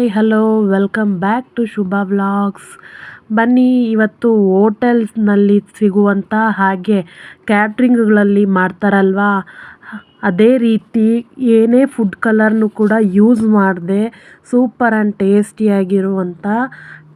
Hi hello welcome back to Shubha vlogs ಬನ್ನಿ, ಇವತ್ತು ಹೋಟೆಲ್ಸ್ನಲ್ಲಿ ಸಿಗುವಂಥ ಹಾಗೆ ಕ್ಯಾಟ್ರಿಂಗ್ಗಳಲ್ಲಿ ಮಾಡ್ತಾರಲ್ವಾ? ಅದೇ ರೀತಿ ಏನೇ ಫುಡ್ ಕಲರ್ನು ಕೂಡ ಯೂಸ್ ಮಾಡದೆ ಸೂಪರ್ ಆ್ಯಂಡ್ ಟೇಸ್ಟಿಯಾಗಿರುವಂಥ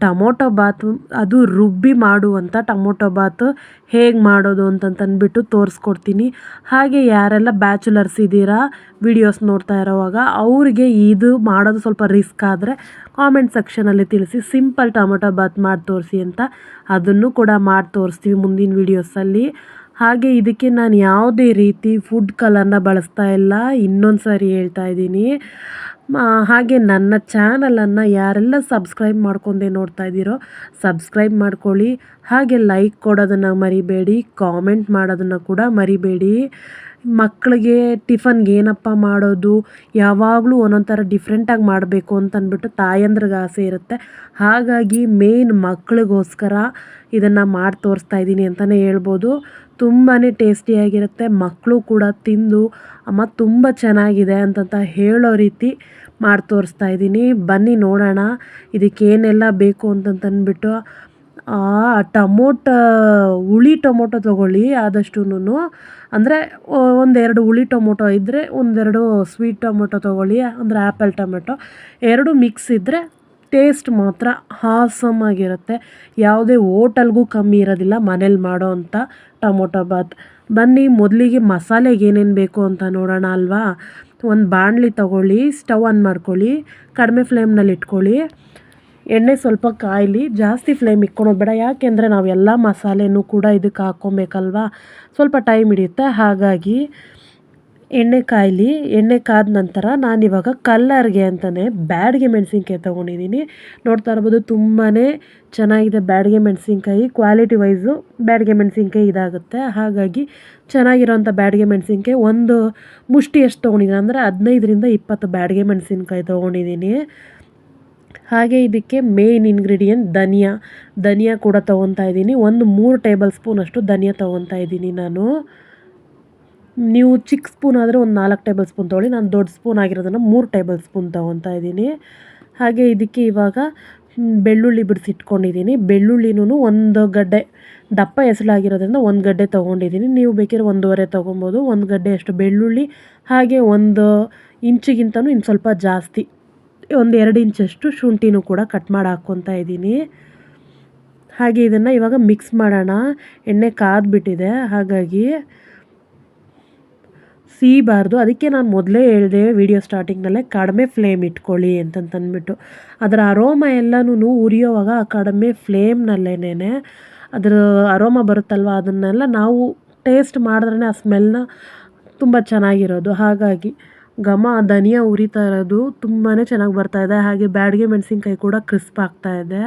ಟೊಮೊಟೊ ಬಾತ್ ಅದು ರುಬ್ಬಿ ಮಾಡುವಂಥ ಟೊಮೊಟೊ ಬಾತು ಹೇಗೆ ಮಾಡೋದು ಅಂತಂತಂದ್ಬಿಟ್ಟು ತೋರಿಸ್ಕೊಡ್ತೀನಿ. ಹಾಗೆ ಯಾರೆಲ್ಲ ಬ್ಯಾಚುಲರ್ಸ್ ಇದ್ದೀರಾ, ವಿಡಿಯೋಸ್ ನೋಡ್ತಾ ಇರೋವಾಗ ಅವರಿಗೆ ಇದು ಮಾಡೋದು ಸ್ವಲ್ಪ ರಿಸ್ಕ್ ಆದರೆ ಕಾಮೆಂಟ್ ಸೆಕ್ಷನಲ್ಲಿ ತಿಳಿಸಿ, ಸಿಂಪಲ್ ಟೊಮೊಟೊ ಬಾತ್ ಮಾಡಿ ತೋರಿಸಿ ಅಂತ. ಅದನ್ನು ಕೂಡ ಮಾಡಿ ತೋರಿಸ್ತೀವಿ ಮುಂದಿನ ವೀಡಿಯೋಸಲ್ಲಿ. ಹಾಗೆ ಇದಕ್ಕೆ ನಾನು ಯಾವುದೇ ರೀತಿ ಫುಡ್ ಕಲರ್ನ ಬಳಸ್ತಾ ಇಲ್ಲ. ಇನ್ನೊಂದು ಸಾರಿ ಹೇಳ್ತಾ ಇದ್ದೀನಿ. ಹಾಗೆ ನನ್ನ ಚಾನಲನ್ನು ಯಾರೆಲ್ಲ ಸಬ್ಸ್ಕ್ರೈಬ್ ಮಾಡ್ಕೊಂಡೆ ನೋಡ್ತಾ ಇದ್ದೀರೋ ಸಬ್ಸ್ಕ್ರೈಬ್ ಮಾಡ್ಕೊಳ್ಳಿ. ಹಾಗೆ ಲೈಕ್ ಕೊಡೋದನ್ನು ಮರಿಬೇಡಿ ಕಾಮೆಂಟ್ ಮಾಡೋದನ್ನು ಕೂಡ ಮರಿಬೇಡಿ. ಮಕ್ಕಳಿಗೆ ಟಿಫನ್ಗೆ ಏನಪ್ಪ ಮಾಡೋದು? ಯಾವಾಗಲೂ ಒಂದೊಂದು ಥರ ಡಿಫ್ರೆಂಟಾಗಿ ಮಾಡಬೇಕು ಅಂತಂದ್ಬಿಟ್ಟು ತಾಯಂದ್ರಿಗೆ ಆಸೆ ಇರುತ್ತೆ. ಹಾಗಾಗಿ ಮೇನ್ ಮಕ್ಕಳಿಗೋಸ್ಕರ ಇದನ್ನು ಮಾಡಿ ತೋರಿಸ್ತಾ ಇದ್ದೀನಿ ಅಂತಲೇ ಹೇಳ್ಬೋದು. ತುಂಬಾ ಟೇಸ್ಟಿಯಾಗಿರುತ್ತೆ ಮಕ್ಕಳು ಕೂಡ ತಿಂದು, ಅಮ್ಮ ತುಂಬ ಚೆನ್ನಾಗಿದೆ ಅಂತಂತ ಹೇಳೋ ರೀತಿ ಮಾಡಿ ತೋರಿಸ್ತಾ ಇದ್ದೀನಿ. ಬನ್ನಿ ನೋಡೋಣ. ಇದಕ್ಕೇನೆಲ್ಲ ಬೇಕು ಅಂತಂತಂದ್ಬಿಟ್ಟು ಟಮೋಟ, ಹುಳಿ ಟೊಮೊಟೊ ತೊಗೊಳ್ಳಿ ಆದಷ್ಟುನು ಅಂದರೆ ಒಂದೆರಡು ಹುಳಿ ಟೊಮೊಟೊ ಇದ್ದರೆ ಒಂದೆರಡು ಸ್ವೀಟ್ ಟೊಮೊಟೊ ತೊಗೊಳ್ಳಿ, ಅಂದರೆ ಆ್ಯಪಲ್ ಟೊಮೆಟೊ. ಎರಡು ಮಿಕ್ಸ್ ಇದ್ದರೆ ಟೇಸ್ಟ್ ಮಾತ್ರ ಹಾಸಮ್ ಆಗಿರುತ್ತೆ. ಯಾವುದೇ ಓಟಲ್ಗೂ ಕಮ್ಮಿ ಇರೋದಿಲ್ಲ, ಮನೇಲಿ ಮಾಡೋ ಅಂಥ ಟೊಮೊಟೊ ಬಾತ್. ಬನ್ನಿ, ಮೊದಲಿಗೆ ಮಸಾಲೆಗೆ ಏನೇನು ಬೇಕು ಅಂತ ನೋಡೋಣ ಅಲ್ವಾ? ಒಂದು ಬಾಣಲಿ ತಗೊಳ್ಳಿ, ಸ್ಟವ್ ಆನ್ ಮಾಡ್ಕೊಳ್ಳಿ, ಕಡಿಮೆ ಫ್ಲೇಮ್ನಲ್ಲಿ ಇಟ್ಕೊಳ್ಳಿ ಎಣ್ಣೆ ಸ್ವಲ್ಪ ಕಾಯಲಿ, ಜಾಸ್ತಿ ಫ್ಲೇಮ್ ಇಕ್ಕೊಳೋದು ಬೇಡ. ಯಾಕೆಂದರೆ ನಾವು ಎಲ್ಲ ಮಸಾಲೆನೂ ಕೂಡ ಇದಕ್ಕೆ ಹಾಕ್ಕೊಬೇಕಲ್ವಾ? ಸ್ವಲ್ಪ ಟೈಮ್ ಹಿಡಿಯುತ್ತೆ. ಹಾಗಾಗಿ ಎಣ್ಣೆ ಕಾಯಲಿ, ಎಣ್ಣೆ ಕಾದ ನಂತರ ನಾನಿವಾಗ ಕಲ್ಲರ್ಗೆ ಅಂತಲೇ ಬ್ಯಾಡಿಗೆ ಮೆಣಸಿನ್ಕಾಯಿ ತೊಗೊಂಡಿದ್ದೀನಿ ನೋಡ್ತಾ ಇರ್ಬೋದು ತುಂಬಾ ಚೆನ್ನಾಗಿದೆ ಬ್ಯಾಡಿಗೆ ಮೆಣಸಿನ್ಕಾಯಿ. ಕ್ವಾಲಿಟಿ ವೈಸು ಬ್ಯಾಡಿಗೆ ಮೆಣಸಿನ್ಕಾಯಿ ಇದಾಗುತ್ತೆ. ಹಾಗಾಗಿ ಚೆನ್ನಾಗಿರೋಂಥ ಬ್ಯಾಡಿಗೆ ಮೆಣಸಿನ್ಕಾಯಿ. ಒಂದು ಮುಷ್ಟಿ ಎಷ್ಟು ತೊಗೊಂಡಿದ್ದೀನಿ ಅಂದರೆ ಹದಿನೈದರಿಂದ ಇಪ್ಪತ್ತು ಬ್ಯಾಡಿಗೆ ಮೆಣಸಿನ್ಕಾಯಿ ತೊಗೊಂಡಿದ್ದೀನಿ ಹಾಗೆ ಇದಕ್ಕೆ ಮೇನ್ ಇಂಗ್ರೀಡಿಯೆಂಟ್ ಧನಿಯಾ. ಧನಿಯಾ ಕೂಡ ತೊಗೊತಾ ಇದ್ದೀನಿ. ಒಂದು ಮೂರು ಟೇಬಲ್ ಸ್ಪೂನಷ್ಟು ಧನಿಯಾ ತೊಗೊತಾ ಇದ್ದೀನಿ ನಾನು. ನೀವು ಚಿಕ್ಕ ಸ್ಪೂನ್ ಆದರೆ ಒಂದು ನಾಲ್ಕು ಟೇಬಲ್ ಸ್ಪೂನ್ ತೊಗೊಳ್ಳಿ. ನಾನು ದೊಡ್ಡ ಸ್ಪೂನ್ ಆಗಿರೋದನ್ನು ಮೂರು ಟೇಬಲ್ ಸ್ಪೂನ್ ತೊಗೊತಾ ಇದ್ದೀನಿ. ಹಾಗೆ ಇದಕ್ಕೆ ಇವಾಗ ಬೆಳ್ಳುಳ್ಳಿ ಬಿಡಿಸಿಟ್ಕೊಂಡಿದ್ದೀನಿ ಬೆಳ್ಳುಳ್ಳಿನೂ ಒಂದು ಗಡ್ಡೆ, ದಪ್ಪ ಎಸಲಾಗಿರೋದ್ರಿಂದ ಒಂದು ಗಡ್ಡೆ ತೊಗೊಂಡಿದ್ದೀನಿ. ನೀವು ಬೇಕಿದ್ರೆ ಒಂದೂವರೆ ತೊಗೊಬೋದು. ಒಂದು ಗಡ್ಡೆ ಅಷ್ಟು ಬೆಳ್ಳುಳ್ಳಿ, ಹಾಗೆ ಒಂದು ಇಂಚಿಗಿಂತನೂ ಇನ್ನು ಸ್ವಲ್ಪ ಜಾಸ್ತಿ. ಒಂದು ಎರಡು ಇಂಚಷ್ಟು ಶುಂಠಿನೂ ಕೂಡ ಕಟ್ ಮಾಡಿ ಹಾಕ್ಕೊತಾ ಇದ್ದೀನಿ. ಹಾಗೆ ಇದನ್ನು ಇವಾಗ ಮಿಕ್ಸ್ ಮಾಡೋಣ. ಎಣ್ಣೆ ಕಾದ್ಬಿಟ್ಟಿದೆ. ಹಾಗಾಗಿ ಸೀಬಾರ್ದು. ಅದಕ್ಕೆ ನಾನು ಮೊದಲೇ ಹೇಳಿದೆ ವಿಡಿಯೋ ಸ್ಟಾರ್ಟಿಂಗ್ನಲ್ಲೇ ಕಡಿಮೆ ಫ್ಲೇಮ್ ಇಟ್ಕೊಳ್ಳಿ ಅಂತಂತಂದ್ಬಿಟ್ಟು. ಅದರ ಅರೋಮ ಎಲ್ಲನೂ ಉರಿಯೋವಾಗ ಆ ಕಡಿಮೆ ಫ್ಲೇಮ್ನಲ್ಲೇನೆ ಅದರ ಅರೋಮ ಬರುತ್ತಲ್ವ ಅದನ್ನೆಲ್ಲ ನಾವು ಟೇಸ್ಟ್ ಮಾಡಿದ್ರೆ ಆ ಸ್ಮೆಲ್ನ ತುಂಬ ಚೆನ್ನಾಗಿರೋದು. ಹಾಗಾಗಿ ಘಮ, ಧನಿಯಾ ಉರಿತಾ ಇರೋದು ತುಂಬಾ ಚೆನ್ನಾಗಿ ಬರ್ತಾಯಿದೆ ಹಾಗೆ ಬ್ಯಾಡ್ಗೆ ಮೆಣಸಿನ್ಕಾಯಿ ಕೂಡ ಕ್ರಿಸ್ಪ್ ಇದೆ.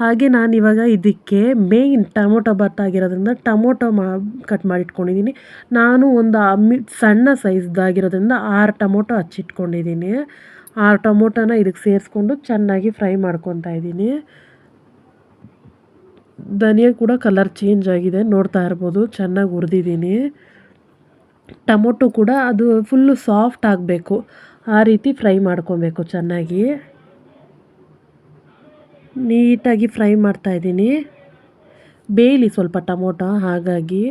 ಹಾಗೆ ನಾನು ಇವಾಗ ಇದಕ್ಕೆ ಮೇಯ್ನ್ ಟೊಮೊಟೊ ಬಾತ್ ಆಗಿರೋದ್ರಿಂದ ಟೊಮೊಟೊ ಮಾ ಕಟ್ ಮಾಡಿಟ್ಕೊಂಡಿದ್ದೀನಿ ನಾನು ಒಂದು ಮಿ ಸಣ್ಣ ಸೈಜ್ದಾಗಿರೋದ್ರಿಂದ ಆರು ಟೊಮೊಟೊ ಹಚ್ಚಿಟ್ಕೊಂಡಿದ್ದೀನಿ ಆರು ಟೊಮೊಟೊನ ಇದಕ್ಕೆ ಸೇರಿಸ್ಕೊಂಡು ಚೆನ್ನಾಗಿ ಫ್ರೈ ಮಾಡ್ಕೊತಾ ಇದ್ದೀನಿ. ಧನಿಯಾ ಕೂಡ ಕಲರ್ ಚೇಂಜ್ ಆಗಿದೆ, ನೋಡ್ತಾ ಇರ್ಬೋದು, ಚೆನ್ನಾಗಿ ಹುರಿದಿದ್ದೀನಿ ಟೊಮೊಟೊ ಕೂಡ ಅದು ಫುಲ್ಲು ಸಾಫ್ಟ್ ಆಗಬೇಕು. ಆ ರೀತಿ ಫ್ರೈ ಮಾಡ್ಕೊಬೇಕು ಚೆನ್ನಾಗಿ. ನೀಟಾಗಿ ಫ್ರೈ ಮಾಡ್ತಾಯಿದ್ದೀನಿ ಬೇಯಲಿ ಸ್ವಲ್ಪ ಟೊಮೊಟೊ, ಹಾಗಾಗಿ.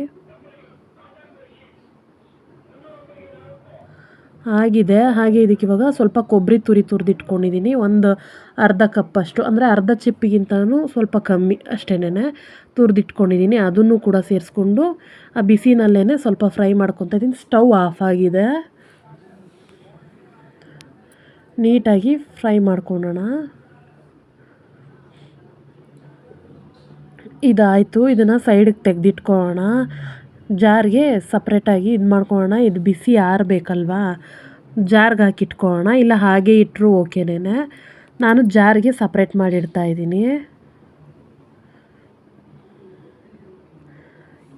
ಆಗಿದೆ. ಹಾಗೆ ಇದಕ್ಕೆ ಇವಾಗ ಸ್ವಲ್ಪ ಕೊಬ್ಬರಿ ತುರಿ ತುರಿದಿಟ್ಕೊಂಡಿದ್ದೀನಿ ಒಂದು ಅರ್ಧ ಕಪ್ಪಷ್ಟು ಅಂದರೆ ಅರ್ಧ ಚಿಪ್ಪಿಗಿಂತನೂ ಸ್ವಲ್ಪ ಕಮ್ಮಿ ಅಷ್ಟೇನೆ ತುರಿದಿಟ್ಕೊಂಡಿದ್ದೀನಿ ಅದನ್ನು ಕೂಡ ಸೇರಿಸ್ಕೊಂಡು ಆ ಬಿಸಿನಲ್ಲೇ ಸ್ವಲ್ಪ ಫ್ರೈ ಮಾಡ್ಕೊತಾ ಇದ್ದೀನಿ ಸ್ಟವ್ ಆಫ್ ಆಗಿದೆ. ನೀಟಾಗಿ ಫ್ರೈ ಮಾಡ್ಕೊಳ್ಳೋಣ ಇದಾಯಿತು. ಇದನ್ನು ಸೈಡಿಗೆ ತೆಗೆದಿಟ್ಕೊಳ್ಳೋಣ ಜಾರ್ಗೆ ಸಪ್ರೇಟಾಗಿ ಇದು ಮಾಡ್ಕೊಳ್ಳೋಣ ಇದು ಬಿಸಿ ಆರಬೇಕಲ್ವಾ ಜಾರ್ಗೆ ಹಾಕಿ ಇಟ್ಕೊಳ್ಳೋಣ ಇಲ್ಲ ಹಾಗೆ ಇಟ್ಟರು ಓಕೆನೇ ನಾನು ಜಾರ್ಗೆ ಸಪ್ರೇಟ್ ಮಾಡಿ ಇದ್ದೀನಿ.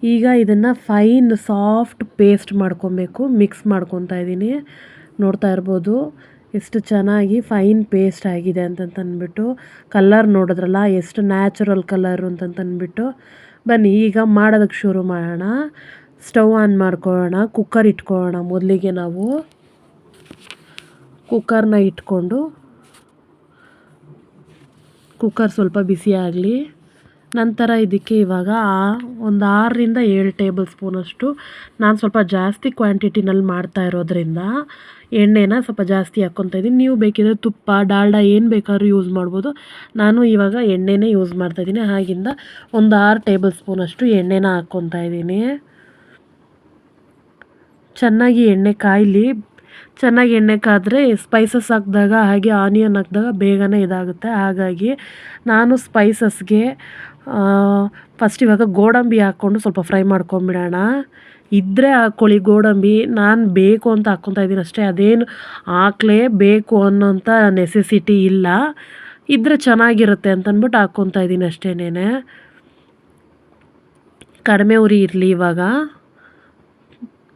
ಈಗ ಇದನ್ನು ಫೈನ್ ಸಾಫ್ಟ್ ಪೇಸ್ಟ್ ಮಾಡ್ಕೊಬೇಕು ಮಿಕ್ಸ್ ಮಾಡ್ಕೊತಾ ಇದ್ದೀನಿ. ನೋಡ್ತಾ ಇರ್ಬೋದು, ಎಷ್ಟು ಚೆನ್ನಾಗಿ ಫೈನ್ ಪೇಸ್ಟ್ ಆಗಿದೆ ಅಂತಂತಂದ್ಬಿಟ್ಟು ಕಲ್ಲರ್ ನೋಡಿದ್ರಲ್ಲ, ಎಷ್ಟು ನ್ಯಾಚುರಲ್ ಕಲರು ಅಂತಂತಂದ್ಬಿಟ್ಟು ಬನ್ನಿ, ಈಗ ಮಾಡೋದಕ್ಕೆ ಶುರು ಮಾಡೋಣ. ಸ್ಟವ್ ಆನ್ ಮಾಡ್ಕೊಳ್ಳೋಣ, ಕುಕ್ಕರ್ ಇಟ್ಕೊಳ್ಳೋಣ. ಮೊದಲಿಗೆ ನಾವು ಕುಕ್ಕರ್ನ ಇಟ್ಕೊಂಡು, ಕುಕ್ಕರ್ ಸ್ವಲ್ಪ ಬಿಸಿ ಆಗಲಿ. ನಂತರ ಇದಕ್ಕೆ ಇವಾಗ ಒಂದು ಆರರಿಂದ ಏಳು ಟೇಬಲ್ ಸ್ಪೂನಷ್ಟು, ನಾನು ಸ್ವಲ್ಪ ಜಾಸ್ತಿ ಕ್ವಾಂಟಿಟಿನಲ್ಲಿ ಮಾಡ್ತಾ ಇರೋದ್ರಿಂದ ಎಣ್ಣೆನ ಸ್ವಲ್ಪ ಜಾಸ್ತಿ ಹಾಕ್ಕೊತಾ ಇದ್ದೀನಿ. ನೀವು ಬೇಕಿದ್ರೆ ತುಪ್ಪ, ಡಾಲ್ಡ ಏನು ಬೇಕಾದ್ರೂ ಯೂಸ್ ಮಾಡ್ಬೋದು. ನಾನು ಇವಾಗ ಎಣ್ಣೆನೇ ಯೂಸ್ ಮಾಡ್ತಾಯಿದ್ದೀನಿ ಹಾಗಿಂದ ಒಂದು ಆರು ಟೇಬಲ್ ಸ್ಪೂನಷ್ಟು ಎಣ್ಣೆನ ಹಾಕ್ಕೊತಾ ಇದ್ದೀನಿ. ಚೆನ್ನಾಗಿ ಎಣ್ಣೆ ಕಾಯಲಿ. ಚೆನ್ನಾಗಿ ಎಣ್ಣೆ ಕಾದರೆ ಸ್ಪೈಸಸ್ ಹಾಕಿದಾಗ ಹಾಗೆ ಆನಿಯನ್ ಹಾಕಿದಾಗ ಬೇಗನೆ ಇದಾಗುತ್ತೆ. ಹಾಗಾಗಿ ನಾನು ಸ್ಪೈಸಸ್ಗೆ ಫಸ್ಟ್ ಇವಾಗ ಗೋಡಂಬಿ ಹಾಕ್ಕೊಂಡು ಸ್ವಲ್ಪ ಫ್ರೈ ಮಾಡ್ಕೊಂಬಿಡೋಣ. ಇದ್ದರೆ ಹಾಕ್ಕೊಳ್ಳಿ ಗೋಡಂಬಿ ನಾನು ಬೇಕು ಅಂತ ಹಾಕ್ಕೊತಾ ಇದ್ದೀನಿ ಅಷ್ಟೇ. ಅದೇನು ಹಾಕ್ಲೇಬೇಕು ಅನ್ನೋಂಥ ನೆಸೆಸಿಟಿ ಇಲ್ಲ. ಇದ್ದರೆ ಚೆನ್ನಾಗಿರುತ್ತೆ ಅಂತಂದ್ಬಿಟ್ಟು ಹಾಕ್ಕೊತಾ ಇದ್ದೀನಿ ಅಷ್ಟೇನೆ ಕಡಿಮೆ ಉರಿ ಇರಲಿ ಇವಾಗ.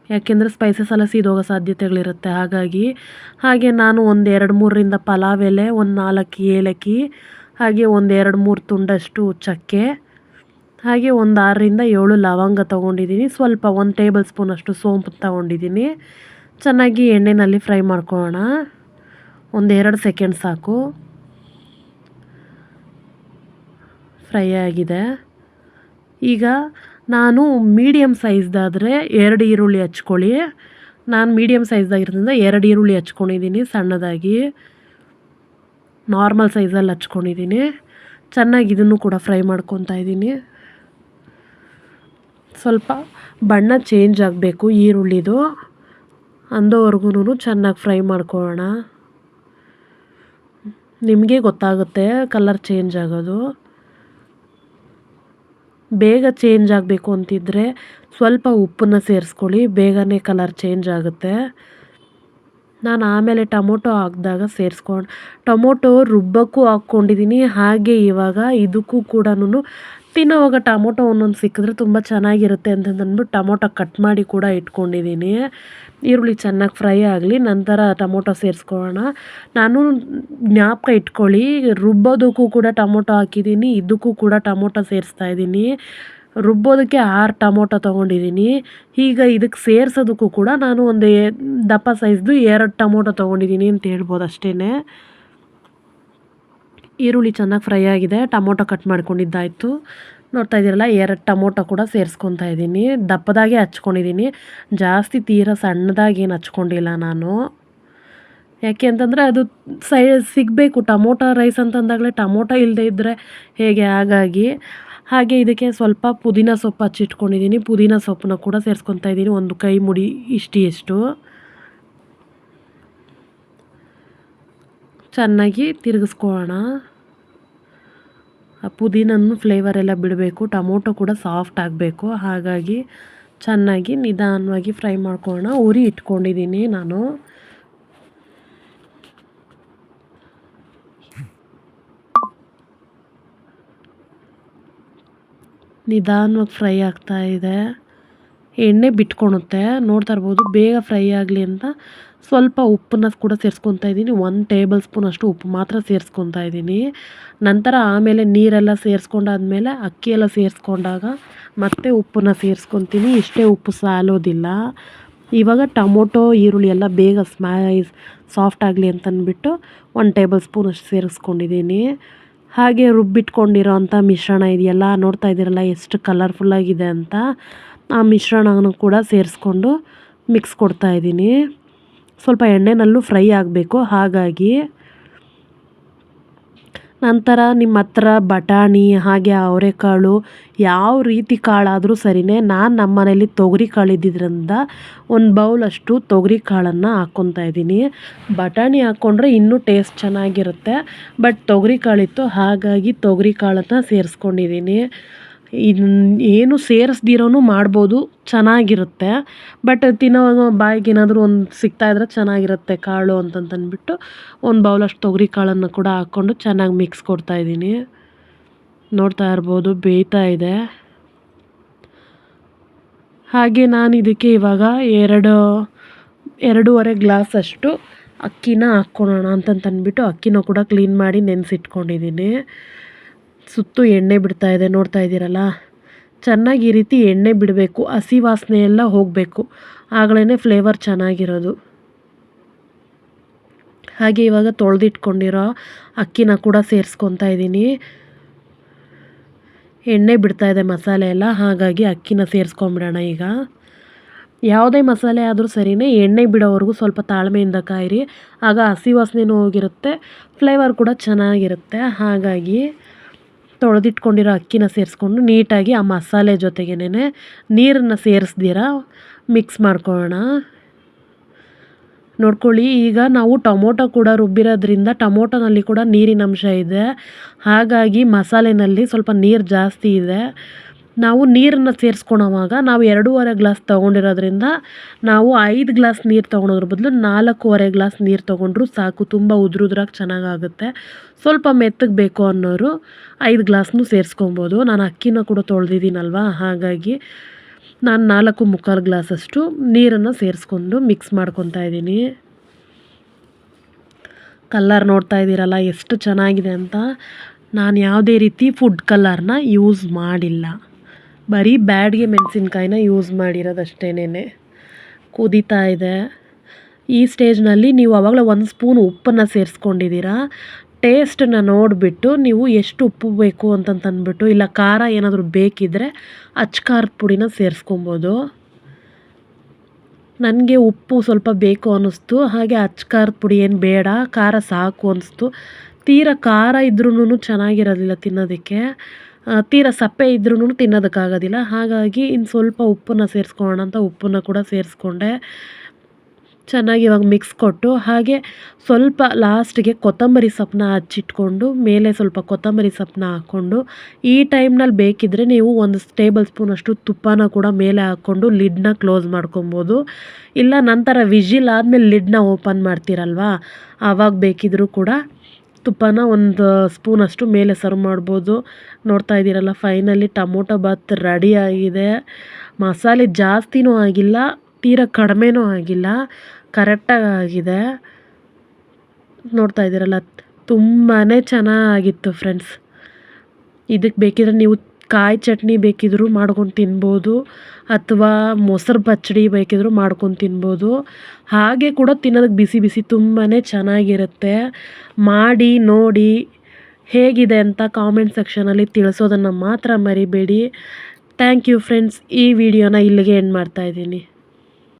ಯಾಕೆಂದರೆ ಸ್ಪೈಸಸ್ ಎಲ್ಲ ಸೀದೋಗೋ ಸಾಧ್ಯತೆಗಳಿರುತ್ತೆ. ಹಾಗಾಗಿ ಹಾಗೆ ನಾನು ಒಂದು ಎರಡು ಮೂರರಿಂದ ಪಲಾವ್ ಎಲೆ, ಒಂದು ನಾಲ್ಕು ಏಲಕ್ಕಿ, ಹಾಗೆ ಒಂದು ಎರಡು ಮೂರು ತುಂಡಷ್ಟು ಚಕ್ಕೆ ಹಾಗೆ ಒಂದು ಆರರಿಂದ ಏಳು ಲವಂಗ ತೊಗೊಂಡಿದ್ದೀನಿ. ಸ್ವಲ್ಪ ಒಂದು ಟೇಬಲ್ ಸ್ಪೂನ್ ಅಷ್ಟು ಸೋಂಪು ತೊಗೊಂಡಿದ್ದೀನಿ. ಚೆನ್ನಾಗಿ ಎಣ್ಣೆಯಲ್ಲಿ ಫ್ರೈ ಮಾಡ್ಕೊಳ್ಳೋಣ. ಒಂದು ಎರಡು ಸೆಕೆಂಡ್ ಸಾಕು. ಫ್ರೈ ಆಗಿದೆ. ಈಗ ನಾನು ಮೀಡಿಯಮ್ ಸೈಜ್ದಾದರೆ ಎರಡು ಈರುಳ್ಳಿ ಹಚ್ಕೊಳ್ಳಿ. ನಾನು ಮೀಡಿಯಮ್ ಸೈಜ್ದಾಗಿರೋದ್ರಿಂದ ಎರಡು ಈರುಳ್ಳಿ ಹಚ್ಕೊಂಡಿದ್ದೀನಿ ಸಣ್ಣದಾಗಿ. ನಾರ್ಮಲ್ ಸೈಜಲ್ಲಿ ಹಚ್ಕೊಂಡಿದ್ದೀನಿ. ಚೆನ್ನಾಗಿ ಇದನ್ನು ಕೂಡ ಫ್ರೈ ಮಾಡ್ಕೊತಾ ಇದ್ದೀನಿ. ಸ್ವಲ್ಪ ಬಣ್ಣ ಚೇಂಜ್ ಆಗಬೇಕು, ಈರುಳ್ಳಿದು. ಅಂದೋವರೆಗೂ ಚೆನ್ನಾಗಿ ಫ್ರೈ ಮಾಡ್ಕೊಳ್ಳೋಣ. ನಿಮಗೆ ಗೊತ್ತಾಗುತ್ತೆ ಕಲರ್ ಚೇಂಜ್ ಆಗೋದು. ಬೇಗ ಚೇಂಜ್ ಆಗಬೇಕು ಅಂತಿದ್ದರೆ ಸ್ವಲ್ಪ ಉಪ್ಪನ್ನು ಸೇರಿಸ್ಕೊಳ್ಳಿ, ಬೇಗನೆ ಕಲರ್ ಚೇಂಜ್ ಆಗುತ್ತೆ. ನಾನು ಆಮೇಲೆ ಟೊಮೊಟೊ ಹಾಕಿದಾಗ ಸೇರಿಸ್ಕೊಂಡು, ಟೊಮೊಟೊ ರುಬ್ಬಕ್ಕೂ ಹಾಕ್ಕೊಂಡಿದ್ದೀನಿ ಹಾಗೆ ಇವಾಗ ಇದಕ್ಕೂ ಕೂಡ ತಿನ್ನೋವಾಗ ಟೊಮೊಟೊ ಒಂದೊಂದು ಸಿಕ್ಕಿದ್ರೆ ತುಂಬ ಚೆನ್ನಾಗಿರುತ್ತೆ ಅಂತಂದ್ಬಿಟ್ಟು ಟೊಮೊಟೊ ಕಟ್ ಮಾಡಿ ಕೂಡ ಇಟ್ಕೊಂಡಿದ್ದೀನಿ. ಈರುಳ್ಳಿ ಚೆನ್ನಾಗಿ ಫ್ರೈ ಆಗಲಿ, ನಂತರ ಟೊಮೊಟೊ ಸೇರಿಸ್ಕೊಳ್ಳೋಣ. ನಾನು ಜ್ಞಾಪಕ ಇಟ್ಕೊಳ್ಳಿ, ರುಬ್ಬೋದಕ್ಕೂ ಕೂಡ ಟೊಮೊಟೊ ಹಾಕಿದ್ದೀನಿ, ಇದಕ್ಕೂ ಕೂಡ ಟೊಮೊಟೊ ಸೇರಿಸ್ತಾ ಇದ್ದೀನಿ. ರುಬ್ಬೋದಕ್ಕೆ ಆರು ಟೊಮೊಟೊ ತೊಗೊಂಡಿದ್ದೀನಿ. ಈಗ ಇದಕ್ಕೆ ಸೇರಿಸೋದಕ್ಕೂ ಕೂಡ ನಾನು ಒಂದು ದಪ್ಪ ಸೈಜ್ದು ಎರಡು ಟೊಮೊಟೊ ತೊಗೊಂಡಿದ್ದೀನಿ ಅಂತ ಹೇಳ್ಬೋದು ಅಷ್ಟೇ ಈರುಳ್ಳಿ ಚೆನ್ನಾಗಿ ಫ್ರೈ ಆಗಿದೆ. ಟೊಮೊಟೊ ಕಟ್ ಮಾಡ್ಕೊಂಡಿದ್ದಾಯಿತು. ನೋಡ್ತಾ ಇದ್ದೀರಲ್ಲ, ಎರಡು ಟೊಮೊಟೊ ಕೂಡ ಸೇರಿಸ್ಕೊತಾ ಇದ್ದೀನಿ. ದಪ್ಪದಾಗೆ ಹಚ್ಕೊಂಡಿದ್ದೀನಿ. ಜಾಸ್ತಿ ತೀರ ಸಣ್ಣದಾಗಿ ಏನು ಹಚ್ಕೊಂಡಿಲ್ಲ ನಾನು. ಯಾಕೆ ಅಂತಂದರೆ ಅದು ಸೈ, ಸಿಗಬೇಕು. ಟೊಮೊಟೊ ರೈಸ್ ಅಂತಂದಾಗಲೇ ಟೊಮೊಟೊ ಇಲ್ಲದೆ ಇದ್ದರೆ ಹೇಗೆ ಹಾಗಾಗಿ. ಹಾಗೆ ಇದಕ್ಕೆ ಸ್ವಲ್ಪ ಪುದೀನ ಸೊಪ್ಪು ಹಚ್ಚಿಟ್ಕೊಂಡಿದ್ದೀನಿ. ಪುದೀನ ಸೊಪ್ಪನ್ನ ಕೂಡ ಸೇರಿಸ್ಕೊತಾ ಇದ್ದೀನಿ. ಒಂದು ಕೈ ಮುಡಿ ಇಷ್ಟಿಷ್ಟು ಚೆನ್ನಾಗಿ ತಿರುಗಿಸ್ಕೊಳ್ಳೋಣ. ಆ ಪುದೀನನ್ನು ಫ್ಲೇವರ್ ಎಲ್ಲ ಬಿಡಬೇಕು, ಟೊಮೊಟೊ ಕೂಡ ಸಾಫ್ಟ್ ಆಗಬೇಕು. ಹಾಗಾಗಿ ಚೆನ್ನಾಗಿ ನಿಧಾನವಾಗಿ ಫ್ರೈ ಮಾಡ್ಕೊಳ್ಳೋಣ. ಉರಿ ಇಟ್ಕೊಂಡಿದ್ದೀನಿ ನಾನು. ನಿಧಾನವಾಗಿ ಫ್ರೈ ಆಗ್ತಾ ಇದೆ. ಎಣ್ಣೆ ಬಿಟ್ಕೊಳುತ್ತೆ ನೋಡ್ತಾ ಇರ್ಬೋದು, ಬೇಗ ಫ್ರೈ ಆಗಲಿ ಅಂತ ಸ್ವಲ್ಪ ಉಪ್ಪನ್ನ ಕೂಡ ಸೇರಿಸ್ಕೊತಾ ಇದ್ದೀನಿ. ಒಂದು ಟೇಬಲ್ ಸ್ಪೂನ್ ಅಷ್ಟು ಉಪ್ಪು ಮಾತ್ರ ಸೇರಿಸ್ಕೊತಾ ಇದ್ದೀನಿ. ನಂತರ ಆಮೇಲೆ ನೀರೆಲ್ಲ ಸೇರಿಸ್ಕೊಂಡಾದ್ಮೇಲೆ ಅಕ್ಕಿ ಎಲ್ಲ ಸೇರಿಸ್ಕೊಂಡಾಗ ಮತ್ತೆ ಉಪ್ಪನ್ನ ಸೇರಿಸ್ಕೊತೀನಿ. ಇಷ್ಟೇ ಉಪ್ಪು ಸಾಲೋದಿಲ್ಲ. ಇವಾಗ ಟೊಮೊಟೊ, ಈರುಳ್ಳಿ ಎಲ್ಲ ಬೇಗ ಸ್ಮೈಸ್ ಸಾಫ್ಟ್ ಆಗಲಿ ಅಂತಂದ್ಬಿಟ್ಟು ಒಂದು ಟೇಬಲ್ ಸ್ಪೂನ್ ಅಷ್ಟು ಸೇರಿಸ್ಕೊಂಡಿದ್ದೀನಿ. ಹಾಗೆ ರುಬ್ಬಿಟ್ಕೊಂಡಿರೋ ಅಂಥ ಮಿಶ್ರಣ ಇದೆಯಲ್ಲ, ನೋಡ್ತಾ ಇದ್ದೀರಲ್ಲ, ಎಷ್ಟು ಕಲರ್ಫುಲ್ಲಾಗಿದೆ ಅಂತ. ಆ ಮಿಶ್ರಣವನ್ನು ಕೂಡ ಸೇರಿಸ್ಕೊಂಡು ಮಿಕ್ಸ್ ಕೊಡ್ತಾ ಇದ್ದೀನಿ. ಸ್ವಲ್ಪ ಎಣ್ಣೆನಲ್ಲೂ ಫ್ರೈ ಆಗಬೇಕು. ಹಾಗಾಗಿ ನಂತರ ನಿಮ್ಮ ಹತ್ರ ಬಟಾಣಿ, ಹಾಗೆ ಅವರೆಕಾಳು ಯಾವ ರೀತಿ ಕಾಳಾದರೂ ಸರಿಯೇ ನಾನು ನಮ್ಮ ಮನೇಲಿ ತೊಗರಿ ಕಾಳು ಇದ್ದಿದ್ದರಿಂದ ಒಂದು ಬೌಲಷ್ಟು ತೊಗರಿ ಕಾಳನ್ನು ಹಾಕ್ಕೊತಾ ಇದ್ದೀನಿ. ಬಟಾಣಿ ಹಾಕ್ಕೊಂಡ್ರೆ ಇನ್ನೂ ಟೇಸ್ಟ್ ಚೆನ್ನಾಗಿರುತ್ತೆ. ಬಟ್ ತೊಗರಿ ಕಾಳಿತ್ತು, ಹಾಗಾಗಿ ತೊಗರಿ ಕಾಳನ್ನು ಸೇರಿಸ್ಕೊಂಡಿದ್ದೀನಿ. ಇದನ್ನ ಏನು ಸೇರಿಸ್ದಿರೋನು ಮಾಡ್ಬೋದು, ಚೆನ್ನಾಗಿರುತ್ತೆ. ಬಟ್ ತಿನ್ನೋ ಬಾಯಿಗೆ ಏನಾದರೂ ಒಂದು ಸಿಗ್ತಾಯಿದ್ರೆ ಚೆನ್ನಾಗಿರುತ್ತೆ ಕಾಳು ಅಂತಂತಂದ್ಬಿಟ್ಟು ಒಂದು ಬೌಲಷ್ಟು ತೊಗರಿ ಕಾಳನ್ನು ಕೂಡ ಹಾಕ್ಕೊಂಡು ಚೆನ್ನಾಗಿ ಮಿಕ್ಸ್ ಕೊಡ್ತಾಯಿದ್ದೀನಿ ನೋಡ್ತಾ ಇರ್ಬೋದು, ಬೇಯ್ತಾ ಇದೆ. ಹಾಗೆ ನಾನು ಇದಕ್ಕೆ ಇವಾಗ ಎರಡು, ಎರಡೂವರೆ ಗ್ಲಾಸಷ್ಟು ಅಕ್ಕಿನ ಹಾಕ್ಕೊಳ್ಳೋಣ ಅಂತಂತಂದ್ಬಿಟ್ಟು ಅಕ್ಕಿನೂ ಕೂಡ ಕ್ಲೀನ್ ಮಾಡಿ ನೆನೆಸಿಟ್ಕೊಂಡಿದ್ದೀನಿ. ಸುತ್ತು ಎಣ್ಣೆ ಬಿಡ್ತಾ ಇದೆ, ನೋಡ್ತಾ ಇದ್ದೀರಲ್ಲ? ಚೆನ್ನಾಗಿ ಈ ರೀತಿ ಎಣ್ಣೆ ಬಿಡಬೇಕು, ಹಸಿ ವಾಸನೆ ಎಲ್ಲ ಹೋಗಬೇಕು. ಆಗಲೇ ಫ್ಲೇವರ್ ಚೆನ್ನಾಗಿರೋದು. ಹಾಗೆ ಇವಾಗ ತೊಳೆದಿಟ್ಕೊಂಡಿರೋ ಅಕ್ಕಿನ ಕೂಡ ಸೇರಿಸ್ಕೊತಾ ಇದ್ದೀನಿ. ಎಣ್ಣೆ ಬಿಡ್ತಾ ಇದೆ ಮಸಾಲೆ ಎಲ್ಲ, ಹಾಗಾಗಿ ಅಕ್ಕಿನ ಸೇರಿಸ್ಕೊಂಬಿಡೋಣ ಈಗ. ಯಾವುದೇ ಮಸಾಲೆ ಆದರೂ ಸರಿಯೇ ಎಣ್ಣೆ ಬಿಡೋವರೆಗೂ ಸ್ವಲ್ಪ ತಾಳ್ಮೆಯಿಂದ ಕಾಯಿರಿ. ಆಗ ಹಸಿ ವಾಸನೆನೂ ಹೋಗಿರುತ್ತೆ, ಫ್ಲೇವರ್ ಕೂಡ ಚೆನ್ನಾಗಿರುತ್ತೆ. ಹಾಗಾಗಿ ತೊಳೆದಿಟ್ಕೊಂಡಿರೋ ಅಕ್ಕಿನ ಸೇರಿಸ್ಕೊಂಡು ನೀಟಾಗಿ ಆ ಮಸಾಲೆ ಜೊತೆಗೇನೆ ನೀರನ್ನು ಸೇರಿಸ್ದಿರ ಮಿಕ್ಸ್ ಮಾಡ್ಕೊಳ್ಳೋಣ. ನೋಡ್ಕೊಳ್ಳಿ, ಈಗ ನಾವು ಟೊಮೊಟೊ ಕೂಡ ರುಬ್ಬಿರೋದ್ರಿಂದ ಟೊಮೊಟೊನಲ್ಲಿ ಕೂಡ ನೀರಿನ ಅಂಶ ಇದೆ. ಹಾಗಾಗಿ ಮಸಾಲೆನಲ್ಲಿ ಸ್ವಲ್ಪ ನೀರು ಜಾಸ್ತಿ ಇದೆ. ನಾವು ನೀರನ್ನು ಸೇರಿಸ್ಕೊಳೋವಾಗ ನಾವು ಎರಡೂವರೆ ಗ್ಲಾಸ್ ತೊಗೊಂಡಿರೋದ್ರಿಂದ ನಾವು ಐದು ಗ್ಲಾಸ್ ನೀರು ತೊಗೊಳೋದ್ರ ಬದಲು ನಾಲ್ಕೂವರೆ ಗ್ಲಾಸ್ ನೀರು ತೊಗೊಂಡ್ರು ಸಾಕು, ತುಂಬ ಉದ್ರುದ್ರಾಗಿ ಚೆನ್ನಾಗಾಗುತ್ತೆ. ಸ್ವಲ್ಪ ಮೆತ್ತಗೆ ಬೇಕು ಅನ್ನೋರು ಐದು ಗ್ಲಾಸ್ನೂ ಸೇರಿಸ್ಕೊಬೋದು. ನಾನು ಅಕ್ಕಿನ ಕೂಡ ತೊಳೆದಿದ್ದೀನಲ್ವ, ಹಾಗಾಗಿ ನಾನು ನಾಲ್ಕು ಮುಕ್ಕಾಲು ಗ್ಲಾಸಷ್ಟು ನೀರನ್ನು ಸೇರಿಸ್ಕೊಂಡು ಮಿಕ್ಸ್ ಮಾಡ್ಕೊತಾ ಇದ್ದೀನಿ. ಕಲ್ಲರ್ ನೋಡ್ತಾ ಇದ್ದೀರಲ್ಲ, ಎಷ್ಟು ಚೆನ್ನಾಗಿದೆ ಅಂತ. ನಾನು ಯಾವುದೇ ರೀತಿ ಫುಡ್ ಕಲ್ಲರ್ನ ಯೂಸ್ ಮಾಡಿಲ್ಲ. ಬರೀ ಬ್ಯಾಡ್ಗೆ ಮೆಣಸಿನ್ಕಾಯಿನ ಯೂಸ್ ಮಾಡಿರೋದಷ್ಟೇನೇ ಕುದೀತಾ ಇದೆ. ಈ ಸ್ಟೇಜ್ನಲ್ಲಿ ನೀವು ಆವಾಗಲೇ ಒಂದು ಸ್ಪೂನ್ ಉಪ್ಪನ್ನು ಸೇರಿಸ್ಕೊಂಡಿದ್ದೀರಾ. ಟೇಸ್ಟನ್ನ ನೋಡಿಬಿಟ್ಟು ನೀವು ಎಷ್ಟು ಉಪ್ಪು ಬೇಕು ಅಂತಂತಂದ್ಬಿಟ್ಟು, ಇಲ್ಲ ಖಾರ ಏನಾದರೂ ಬೇಕಿದ್ದರೆ ಅಚ್ಚ ಖಾರದ ಪುಡಿನ ಸೇರಿಸ್ಕೊಬೋದು. ನನಗೆ ಉಪ್ಪು ಸ್ವಲ್ಪ ಬೇಕು ಅನ್ನಿಸ್ತು, ಹಾಗೆ ಅಚ್ಚ ಖಾರದ ಪುಡಿ ಏನು ಬೇಡ, ಖಾರ ಸಾಕು ಅನ್ನಿಸ್ತು. ತೀರಾ ಖಾರ ಇದ್ರೂ ಚೆನ್ನಾಗಿರೋದಿಲ್ಲ ತಿನ್ನೋದಕ್ಕೆ. ತೀರ ಸಪ್ಪೆ ಇದ್ರೂ ತಿನ್ನೋದಕ್ಕಾಗೋದಿಲ್ಲ. ಹಾಗಾಗಿ ಇನ್ನು ಸ್ವಲ್ಪ ಉಪ್ಪನ್ನು ಸೇರಿಸ್ಕೊಳ್ಳೋಣ ಅಂತ ಉಪ್ಪನ್ನು ಕೂಡ ಸೇರಿಸ್ಕೊಂಡೆ. ಚೆನ್ನಾಗಿ ಇವಾಗ ಮಿಕ್ಸ್ ಕೊಟ್ಟು, ಹಾಗೆ ಸ್ವಲ್ಪ ಲಾಸ್ಟಿಗೆ ಕೊತ್ತಂಬರಿ ಸೊಪ್ಪನ್ನ ಹಚ್ಚಿಟ್ಕೊಂಡು ಮೇಲೆ ಸ್ವಲ್ಪ ಕೊತ್ತಂಬರಿ ಸೊಪ್ಪನ್ನ ಹಾಕ್ಕೊಂಡು, ಈ ಟೈಮ್ನಲ್ಲಿ ಬೇಕಿದ್ದರೆ ನೀವು ಒಂದು ಟೇಬಲ್ ಸ್ಪೂನಷ್ಟು ತುಪ್ಪನ ಕೂಡ ಮೇಲೆ ಹಾಕ್ಕೊಂಡು ಲಿಡ್ನ ಕ್ಲೋಸ್ ಮಾಡ್ಕೊಬೋದು. ಇಲ್ಲ ನಂತರ ವಿಜಿಲ್ ಆದಮೇಲೆ ಲಿಡ್ನ ಓಪನ್ ಮಾಡ್ತೀರಲ್ವಾ? ಆವಾಗ ಬೇಕಿದ್ದರೂ ಕೂಡ ತುಪ್ಪನ ಒಂದು ಸ್ಪೂನಷ್ಟು ಮೇಲೆ ಸರ್ವ್ ಮಾಡ್ಬೋದು. ನೋಡ್ತಾ ಇದ್ದೀರಲ್ಲ ಫೈನಲಿ ಟೊಮೊಟೊ ಬಾತ್ ರೆಡಿ ಆಗಿದೆ. ಮಸಾಲೆ ಜಾಸ್ತಿನೂ ಆಗಿಲ್ಲ, ತೀರ ಕಡಿಮೆನೂ ಆಗಿಲ್ಲ ಕರೆಕ್ಟಾಗಿ ಆಗಿದೆ. ನೋಡ್ತಾ ಇದ್ದೀರಲ್ಲ ತುಂಬಾ ಚೆನ್ನಾಗಿತ್ತು ಫ್ರೆಂಡ್ಸ್ ಇದಕ್ಕೆ ಬೇಕಿದ್ರೆ ನೀವು ಕಾಯಿ ಚಟ್ನಿ ಬೇಕಿದ್ದರೂ ಮಾಡ್ಕೊಂಡು ತಿನ್ಬೋದು ಅಥವಾ ಮೊಸರು ಪಚ್ಚಡಿ ಬೇಕಿದ್ದರೂ ಮಾಡ್ಕೊಂಡು ತಿನ್ಬೋದು. ಹಾಗೆ ಕೂಡ ತಿನ್ನೋದಕ್ಕೆ ಬಿಸಿ ಬಿಸಿ ತುಂಬಾ ಚೆನ್ನಾಗಿರುತ್ತೆ. ಮಾಡಿ, ನೋಡಿ ಹೇಗಿದೆ ಅಂತ ಕಾಮೆಂಟ್ ಸೆಕ್ಷನಲ್ಲಿ ತಿಳಿಸೋದನ್ನು ಮಾತ್ರ ಮರಿಬೇಡಿ. ಥ್ಯಾಂಕ್ ಯು ಫ್ರೆಂಡ್ಸ್ ಈ ವಿಡಿಯೋನ ಇಲ್ಲಿಗೆ ಎಂಡ್ ಮಾಡ್ತಾಯಿದ್ದೀನಿ